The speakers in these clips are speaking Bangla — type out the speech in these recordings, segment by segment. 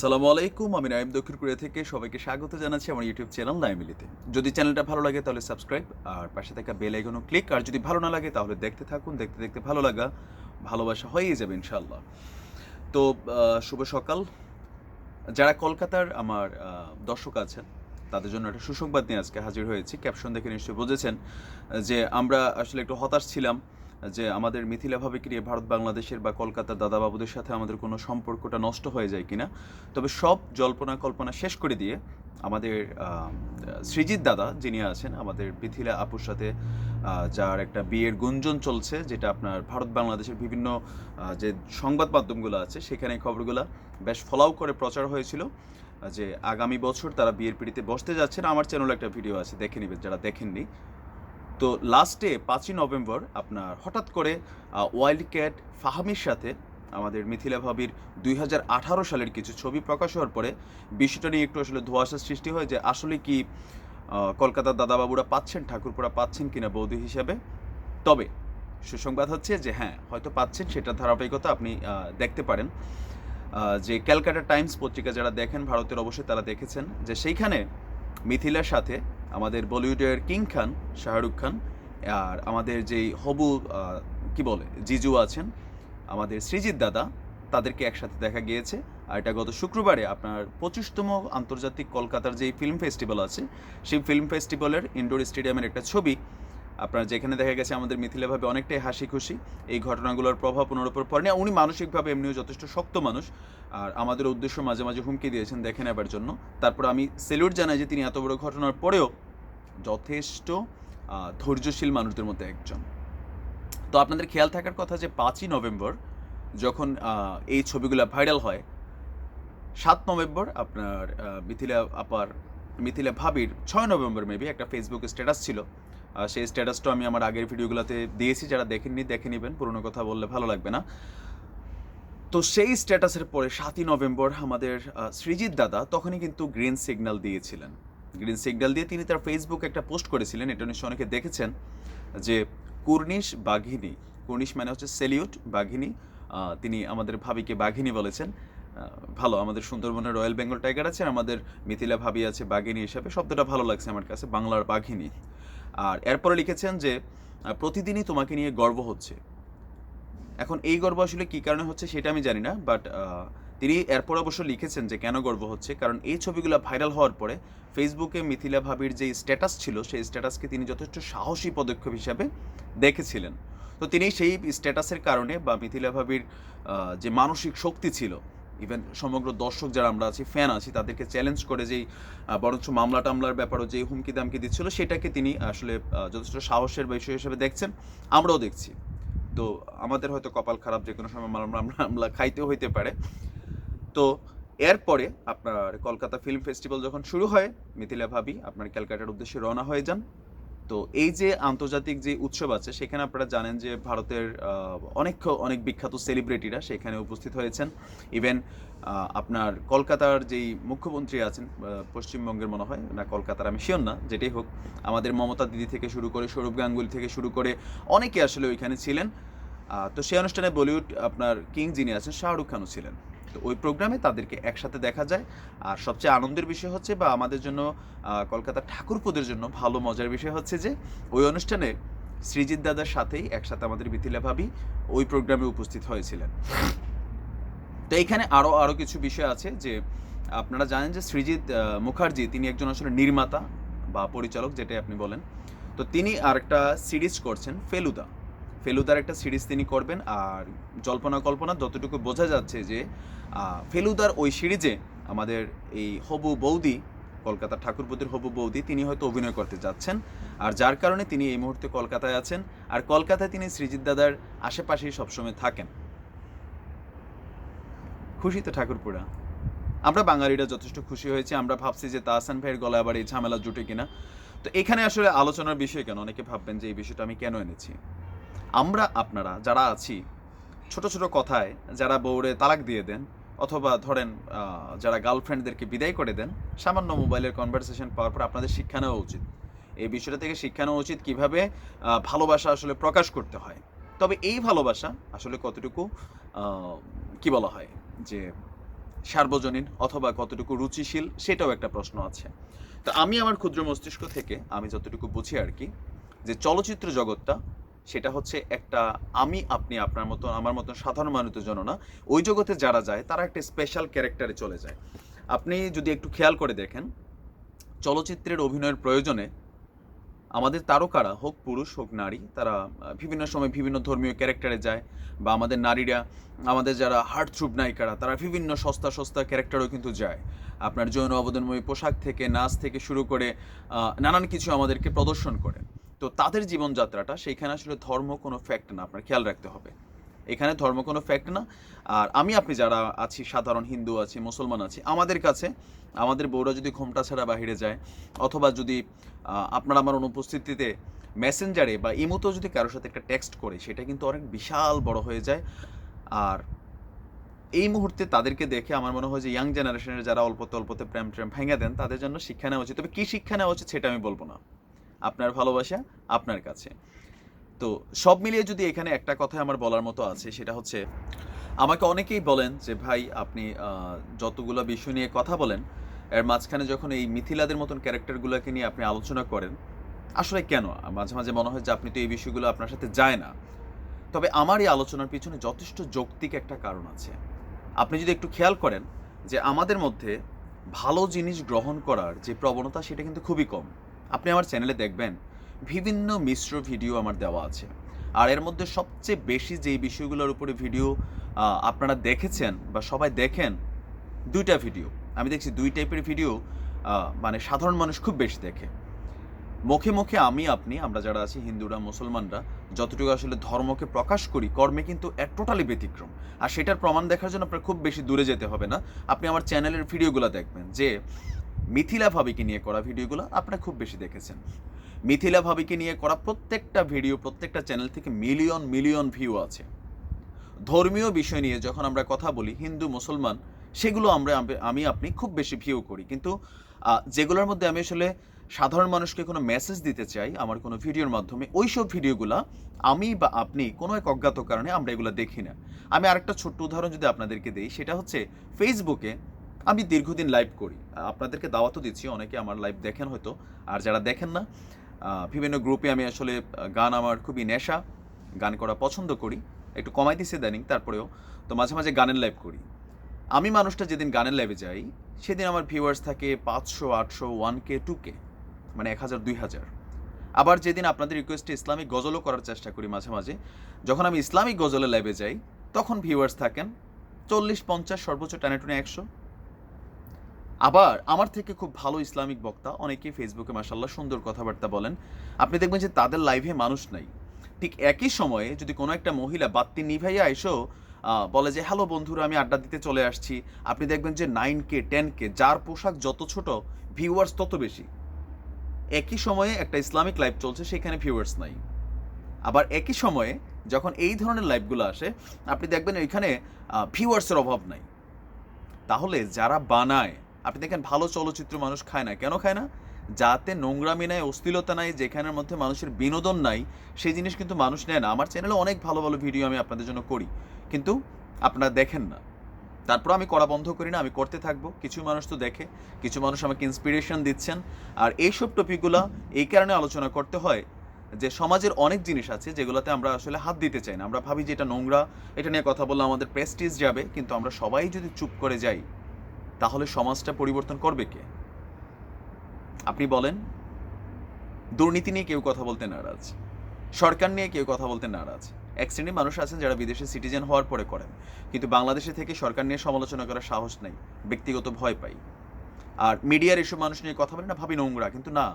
সালামু আলাইকুম, আমি নাইম দক্ষিণ কোরিয়া থেকে সবাইকে স্বাগত জানাচ্ছি আমার ইউটিউব চ্যানেল নাইমিলিতে যদি চ্যানেলটা ভালো লাগে তাহলে সাবস্ক্রাইব, আর পাশে থাকা বেল আইকনও ক্লিক, আর যদি ভালো না লাগে তাহলে দেখতে থাকুন, দেখতে দেখতে ভালো লাগা, ভালোবাসা হয়েই যাবে ইনশাল্লাহ তো শুভ সকাল। যারা কলকাতার আমার দর্শক আছেন, তাদের জন্য একটা সুসংবাদ নিয়ে আজকে হাজির হয়েছি। ক্যাপশন দেখে নিশ্চয়ই বুঝেছেন, যে আমরা আসলে একটু হতাশ ছিলাম। যে আমাদের মিথিলা ভাবিকে নিয়ে ভারত, বাংলাদেশের বা কলকাতার দাদাবাবুদের সাথে আমাদের কোনো সম্পর্কটা নষ্ট হয়ে যায় কিনা, তবে সব জল্পনা কল্পনা শেষ করে দিয়ে আমাদের সৃজিত দাদা যিনি আছেন, আমাদের মিথিলা আপুর সাথে যার একটা বিয়ের গুঞ্জন চলছে, যেটা আপনার ভারত, বাংলাদেশের বিভিন্ন যে সংবাদ মাধ্যমগুলো আছে, সেখানে খবরগুলো বেশ ফলাও করে প্রচার হয়েছিল, যে আগামী বছর তারা বিয়ের পিড়িতে বসতে যাচ্ছেন আমার চ্যানেলে একটা ভিডিও আছে, দেখে নেবেন, যারা দেখেননি। তো লাস্টে পাঁচই নভেম্বর আপনার হঠাৎ করে ওয়াইল্ড ক্যাট ফাহামির সাথে আমাদের মিথিলা ভাবির দুই হাজার আঠারো সালের কিছু ছবি প্রকাশ হওয়ার পরে বিষয়টা নিয়ে একটু আসলে ধোঁয়াশার সৃষ্টি হয় যে আসলে কি কলকাতার দাদাবাবুরা পাচ্ছেন ঠাকুরপুরা পাচ্ছেন কিনা বৌদি হিসাবে। তবে সুসংবাদ হচ্ছে যে হ্যাঁ হয়তো পাচ্ছেন সেটা ধারাবাহিকতা আপনি দেখতে পারেন। যে ক্যালকাটা টাইমস পত্রিকা যারা দেখেন, ভারতের অবশ্যই তারা দেখেছেন যে সেইখানে মিথিলার সাথে আমাদের বলিউডের কিং খান, শাহরুখ খান, আর আমাদের যেই হবু কি বলে, জিজু আছেন, আমাদের সৃজিত দাদা, তাদেরকে একসাথে দেখা গিয়েছে। আর এটা গত শুক্রবারে আপনার পঁচিশতম আন্তর্জাতিক কলকাতার যেই ফিল্ম ফেস্টিভ্যাল আছে, সেই ফিল্ম ফেস্টিভ্যালের ইনডোর স্টেডিয়ামের একটা ছবি, আপনার যেখানে দেখা গেছে আমাদের মিথিলাভাবে অনেকটাই হাসি খুশি এই ঘটনাগুলোর প্রভাব ওনার উপর পড়েনি উনি মানসিকভাবে এমনিও যথেষ্ট শক্ত মানুষ। আর আমাদের উদ্দেশ্য মাঝে মাঝে হুমকি দিয়েছেন দেখে নেবার জন্য। তারপর আমি সেলুট জানাই যে তিনি এত বড় ঘটনার পরেও যথেষ্ট ধৈর্যশীল মানুষদের মধ্যে একজন। তো আপনাদের খেয়াল থাকার কথা যে পাঁচই নভেম্বর যখন এই ছবিগুলো ভাইরাল হয়, সাত নভেম্বর আপনার মিথিলা আপার, মিথিলা ভাবির ছয় নভেম্বর মেবি একটা ফেসবুক স্ট্যাটাস ছিল। সেই স্ট্যাটাসটা আমি আমার আগের ভিডিওগুলোতে দিয়েছি, যারা দেখেননি, দেখে নেবেন। পুরনো কথা বললে ভালো লাগবে না। তো সেই স্ট্যাটাসের পরে সাতই নভেম্বর আমাদের সৃজিত দাদা তখনই কিন্তু গ্রিন সিগন্যাল দিয়েছিলেন। গ্রিন সিগন্যাল দিয়ে তিনি তার ফেসবুকে একটা পোস্ট করেছিলেন, এটা নিশ্চয় অনেকে দেখেছেন, যে কুর্নিশ বাঘিনী, কুর্নিশ মানে হচ্ছে সেলিউট বাঘিনী তিনি আমাদের ভাবিকে বাঘিনী বলেছেন ভালো, আমাদের সুন্দরবনের রয়্যাল বেঙ্গল টাইগার আছে, আমাদের মিথিলা ভাবি আছে বাঘিনী হিসাবে, শব্দটা ভালো লাগছে আমার কাছে, বাংলার বাঘিনী। আর এরপরে লিখেছেন যে প্রতিদিনই তোমাকে নিয়ে গর্ব হচ্ছে। এখন এই গর্ব আসলে কী কারণে হচ্ছে সেটা আমি জানি না বাট তিনি এরপর অবশ্য লিখেছেন যে কেন গর্ব হচ্ছে, কারণ এই ছবিগুলো ভাইরাল হওয়ার পরে ফেসবুকে মিথিলা ভাবির যে স্ট্যাটাস ছিল, সেই স্ট্যাটাসকে তিনি যথেষ্ট সাহসী পদক্ষেপ হিসাবে দেখেছিলেন। তো তিনি সেই স্ট্যাটাসের কারণে বা মিথিলা ভাবির যে মানসিক শক্তি ছিল, ইভেন সমগ্র দর্শক যারা আমরা আছি, ফ্যান আছি, তাদেরকে চ্যালেঞ্জ করে যেই বরঞ্চ মামলা টামলার ব্যাপারও যে হুমকি দামকি দিচ্ছিল, সেটাকে তিনি আসলে যথেষ্ট সাহসের বিষয় হিসেবে দেখছেন, আমরাও দেখছি। তো আমাদের হয়তো কপাল খারাপ যে কোনো সময় মামলা খাইতেও হইতে পারে। তো এরপরে আপনার কলকাতা ফিল্ম ফেস্টিভ্যাল যখন শুরু হয়, মিথিলা ভাবি আপনার ক্যালকাটার উদ্দেশ্যে রওনা হয়ে যান। তো এই যে আন্তর্জাতিক যে উৎসব আছে, সেখানে আপনারা জানেন যে ভারতের অনেক অনেক বিখ্যাত সেলিব্রিটিরা সেখানে উপস্থিত হয়েছেন। ইভেন আপনার কলকাতার যেই মুখ্যমন্ত্রী আছেন পশ্চিমবঙ্গের মনে হয়, না কলকাতার আমি শিওর না, যেটাই হোক, আমাদের মমতা দিদি থেকে শুরু করে, সৌরভ গাঙ্গুলি থেকে শুরু করে অনেকে আসলে ওইখানে ছিলেন। তো সেই অনুষ্ঠানে বলিউড আপনার কিং যিনি আছেন, শাহরুখ খানও ছিলেন। তো ওই প্রোগ্রামে তাদেরকে একসাথে দেখা যায়। আর সবচেয়ে আনন্দের বিষয় হচ্ছে বা আমাদের জন্য আহ, কলকাতার ঠাকুরপুদের জন্য ভালো মজার বিষয় হচ্ছে যে ওই অনুষ্ঠানে সৃজিত দাদার সাথেই একসাথে আমাদের মিথিলা ভাবি ওই প্রোগ্রামে উপস্থিত হয়েছিলেন। তো এইখানে আরও আরও কিছু বিষয় আছে যে আপনারা জানেন যে সৃজিত মুখার্জি তিনি একজন আসলে নির্মাতা বা পরিচালক যেটাই আপনি বলেন। তো তিনি আরেকটা সিরিজ করছেন ফেলুদা। ফেলুদার একটা সিরিজ তিনি করবেন, আর জল্পনা কল্পনা যতটুকু বোঝা যাচ্ছে যে ফেলুদার ওই সিরিজে আমাদের এই হবু বৌদি কলকাতা ঠাকুরপতির হবু বৌদি, তিনি হয়তো অভিনয় করতে যাচ্ছেন। আর যার কারণে তিনি এই মুহূর্তে কলকাতায় আছেন, আর কলকাতায় তিনি সৃজিত দাদার আশেপাশেই সবসময় থাকেন। খুশি তো ঠাকুরপুরা আমরা বাঙালিরা যথেষ্ট খুশি হয়েছি, আমরা ভাবছি যে তাহসান ভাইয়ের গলায় আবার এই ঝামেলা জুটে কিনা। তো এখানে আসলে আলোচনার বিষয় কেন? অনেকে ভাববেন যে এই বিষয়টা আমি কেন এনেছি? আমরা আপনারা যারা আছি, ছোট ছোট কথায় যারা বউরে তালাক দিয়ে দেন, অথবা ধরেন যারা গার্লফ্রেন্ডদেরকে বিদায় করে দেন, সামান্য মোবাইলের কনভারসেশন পাওয়ার পর আপনাদের শিক্ষা নেওয়া উচিত। এই বিষয়টা থেকে শিক্ষা নেওয়া উচিত কীভাবে ভালোবাসা আসলে প্রকাশ করতে হয়। তবে এই ভালোবাসা আসলে কতটুকু কি বলা হয়, যে সার্বজনীন অথবা কতটুকু রুচিশীল সেটাও একটা প্রশ্ন আছে। তো আমি আমার ক্ষুদ্র মস্তিষ্ক থেকে আমি যতটুকু বুঝি আর কি, যে চলচ্চিত্র জগৎটা সেটা হচ্ছে একটা আমি, আপনি, আপনার মতো আমার মতো সাধারণ মানুষের জন্য না। ওই জগতে যারা যায়, তারা একটা স্পেশাল ক্যারেক্টারে চলে যায়। আপনি যদি একটু খেয়াল করে দেখেন, চলচ্চিত্রের অভিনয়ের প্রয়োজনে আমাদের তারকারা, হোক পুরুষ, হোক নারী, তারা বিভিন্ন সময় বিভিন্ন ধর্মীয় ক্যারেক্টারে যায় বা আমাদের নারীরা, আমাদের যারা হার্ট থ্রুপ নায়িকারা, তারা বিভিন্ন সস্তা সস্তা ক্যারেক্টারও কিন্তু যায়। আপনার যৌন অবদানময়ী পোশাক থেকে, নাচ থেকে শুরু করে নানান কিছু আমাদেরকে প্রদর্শন করে। তো তাদের জীবনযাত্রাটা, সেইখানে আসলে ধর্ম কোনো ফ্যাক্ট না, আপনার খেয়াল রাখতে হবে। এখানে ধর্ম কোনো ফ্যাক্ট না। আর আমি, আপনি যারা আছি, সাধারণ হিন্দু আছি, মুসলমান আছি, আমাদের কাছে, আমাদের বউরা যদি ঘোমটা ছাড়া বাহিরে যায়, অথবা যদি আপনার আমার অনুপস্থিতিতে মেসেঞ্জারে বা ইমোতেও যদি কারোর সাথে একটা টেক্সট করে, সেটা কিন্তু অনেক বিশাল বড় হয়ে যায়। আর এই মুহূর্তে তাদেরকে দেখে আমার মনে হয় যে ইয়াং জেনারেশনের যারা অল্পতে অল্পতে প্রেম ট্রেম ভেঙে দেন, তাদের জন্য শিক্ষা নেওয়া উচিত। তবে কী শিক্ষা নেওয়া উচিত, সেটা আমি বলব না। আপনার ভালোবাসা, আপনার কাছে। তো সব মিলিয়ে যদি এখানে একটা কথা আমার বলার মতো আছে, সেটা হচ্ছে আমাকে অনেকেই বলেন যে, ভাই, আপনি যতগুলো বিষয় নিয়ে কথা বলেন, এর মাঝখানে যখন এই মিথিলাদের মতন ক্যারেক্টারগুলোকে নিয়ে আপনি আলোচনা করেন, আসলে কেন? মাঝে মাঝে মনে হয় যে, আপনি তো এই বিষয়গুলো আপনার সাথে যায় না। তবে আমার এই আলোচনার পিছনে যথেষ্ট যৌক্তিক একটা কারণ আছে। আপনি যদি একটু খেয়াল করেন যে, আমাদের মধ্যে ভালো জিনিস গ্রহণ করার যে প্রবণতা, সেটা কিন্তু খুবই কম। আপনি আমার চ্যানেলে দেখবেন বিভিন্ন মিশ্র ভিডিও আমার দেওয়া আছে। আর এর মধ্যে সবচেয়ে বেশি যেই বিষয়গুলোর উপরে ভিডিও আপনারা দেখেছেন বা সবাই দেখেন, দুইটা ভিডিও। আমি দেখছি দুই টাইপের ভিডিও মানে সাধারণ মানুষ খুব বেশি দেখে। মুখে মুখে আমি, আপনি, আমরা যারা আছি, হিন্দুরা, মুসলমানরা, যতটুকু আসলে ধর্মকে প্রকাশ করি, কর্মে কিন্তু এক টোটালি ব্যতিক্রম। আর সেটার প্রমাণ দেখার জন্য আপনার খুব বেশি দূরে যেতে হবে না। আপনি আমার চ্যানেলের ভিডিওগুলো দেখবেন যে মিথিলা ভাবিকে নিয়ে করা ভিডিওগুলো আপনারা খুব বেশি দেখেছেন। মিথিলা ভাবিকে নিয়ে করা প্রত্যেকটা ভিডিও, প্রত্যেকটা চ্যানেল থেকে মিলিয়ন মিলিয়ন ভিউ আছে। ধর্মীয় বিষয় নিয়ে যখন আমরা কথা বলি, হিন্দু, মুসলমান, সেগুলো আমরা, আমি, আপনি খুব বেশি ভিউ করি। কিন্তু যেগুলোর মধ্যে আমি আসলে সাধারণ মানুষকে কোনো মেসেজ দিতে চাই, আমার কোনো ভিডিওর মাধ্যমে ওই সব ভিডিওগুলো আমি বা আপনি কোনো এক অজ্ঞাত কারণে আমরা এগুলো দেখি না। আমি আরেকটা ছোট্ট উদাহরণ যদি আপনাদেরকে দিই, সেটা হচ্ছে ফেসবুকে আমি দীর্ঘদিন লাইভ করি। আপনাদেরকে দাওয়াতও দিচ্ছি, অনেকে আমার লাইভ দেখেন হয়তো, আর যারা দেখেন না বিভিন্ন গ্রুপে আমি আসলে গান আমার খুবই নেশা, গান করা পছন্দ করি, একটু কমাই দিছে দেনিং, তারপরেও তো মাঝে মাঝে গানের লাইভ করি। আমি মানুষটা যেদিন গানের লাইভে যাই, সেদিন আমার ভিউয়ার্স থাকে পাঁচশো, আটশো ওয়ান কে টু কে মানে এক হাজার, দুই হাজার। আবার যেদিন আপনাদের রিকোয়েস্টে ইসলামিক গজলও করার চেষ্টা করি মাঝে মাঝে, যখন আমি ইসলামিক গজলে লাইভে যাই, তখন ভিউয়ার্স থাকেন চল্লিশ, পঞ্চাশ, সর্বোচ্চ টানে টুনে একশো। আবার আমার থেকে খুব ভালো ইসলামিক বক্তা অনেকেই ফেসবুকে মাসাল্লাহ সুন্দর কথাবার্তা বলেন। আপনি দেখবেন যে তাদের লাইভে মানুষ নাই। ঠিক একই সময়ে যদি কোনো একটা মহিলা বাত্তি নিভাইয়া আহ, বলে যে হ্যালো বন্ধুরা আমি আড্ডা দিতে চলে আসছি। আপনি দেখবেন যে নাইন কে টেন কে যার পোশাক যত ছোট ভিউয়ার্স তত বেশি। একই সময়ে একটা ইসলামিক লাইভ চলছে সেখানে ভিউয়ার্স নাই। আবার একই সময়ে যখন এই ধরনের লাইভগুলো আসে আপনি দেখবেন ওইখানে ভিউয়ার্সের অভাব নাই। তাহলে যারা বানায় আপনি দেখেন ভালো চলচ্চিত্র মানুষ খায় না। কেন খায় না? যাতে নোংরামি নাই, অশ্লীলতা নাই, যেখানের মধ্যে মানুষের বিনোদন নাই, সেই জিনিস কিন্তু মানুষ নেয় না। আমার চ্যানেলে অনেক ভালো ভালো ভিডিও আমি আপনাদের জন্য করি। কিন্তু আপনারা দেখেন না। তারপর আমি করা বন্ধ করি না, আমি করতে থাকব। কিছু মানুষ তো দেখে, কিছু মানুষ আমাকে ইন্সপিরেশন দিচ্ছেন। আর এইসব টপিকগুলো এই কারণে আলোচনা করতে হয় যে সমাজের অনেক জিনিস আছে যেগুলোতে আমরা আসলে হাত দিতে চাই না। আমরা ভাবি যে এটা নোংরা, এটা নিয়ে কথা বললে আমাদের প্রেস্টিজ যাবে, কিন্তু আমরা সবাই যদি চুপ করে যাই তাহলে সমাজটা পরিবর্তন করবে কে? আপনি বলেন, দুর্নীতি নিয়ে কেউ কথা বলতে নারাজ, সরকার নিয়ে কেউ কথা বলতে নারাজ। এক শ্রেণির মানুষ আছেন যারা বিদেশে সিটিজেন হওয়ার পরে করেন, কিন্তু বাংলাদেশে থেকে সরকার নিয়ে সমালোচনা করার সাহস নেই, ব্যক্তিগত ভয় পাই। আর মিডিয়ার এসব মানুষ নিয়ে কথা বলে না, ভাবি নোংরা, কিন্তু না,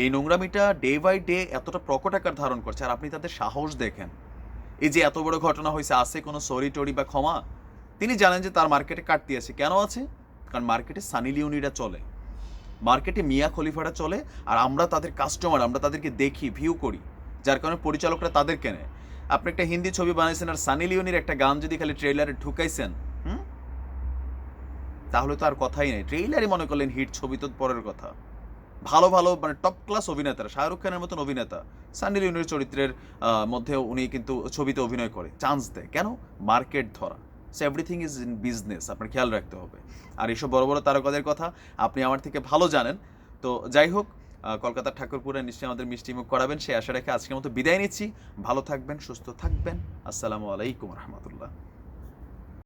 এই নোংরামিটা ডে বাই ডে এতটা প্রকট আকার ধারণ করছে, আর আপনি তাদের সাহস দেখেন। এই যে এত বড় ঘটনা হয়েছে, আছে কোনো সরি টরি বা ক্ষমা? তিনি জানেন যে তার মার্কেটে কাটতি আছে, কেন আছে? কারণ মার্কেটে সানি লিওনিরা চলে, মার্কেটে মিয়া খলিফারা চলে, আর আমরা তাদের কাস্টমার আমরা তাদেরকে দেখি ভিউ করি, যার কারণে পরিচালকরা তাদের কেনে আপনি একটা হিন্দি ছবি বানাইছেন আর সানি লিওনির একটা গান যদি খালি ট্রেইলারে ঢুকাইছেন তাহলে তো আর কথাই নেই। ট্রেইলারই মনে করলেন হিট ছবি তো পরের কথা। ভালো ভালো মানে টপ ক্লাস অভিনেতারা, শাহরুখ খানের মতন অভিনেতা, সানি লিওনির চরিত্রের মধ্যে উনি কিন্তু ছবিতে অভিনয় করে। চান্স দেয়। কেন? মার্কেট ধরা। So everything is in business আপনার খেয়াল রাখতে হবে। আর এইসব বড় বড় তারকাদের কথা আপনি আমার থেকে ভালো জানেন। তো যাই হোক কলকাতার ঠাকুরপুরে নিশ্চয়ই আমাদের মিষ্টিমুখ করাবেন। সেই আশা রেখে আজকের মতো বিদায় নিচ্ছি। ভালো থাকবেন, সুস্থ থাকবেন। আসসালামু আলাইকুম রহমতুল্লাহ।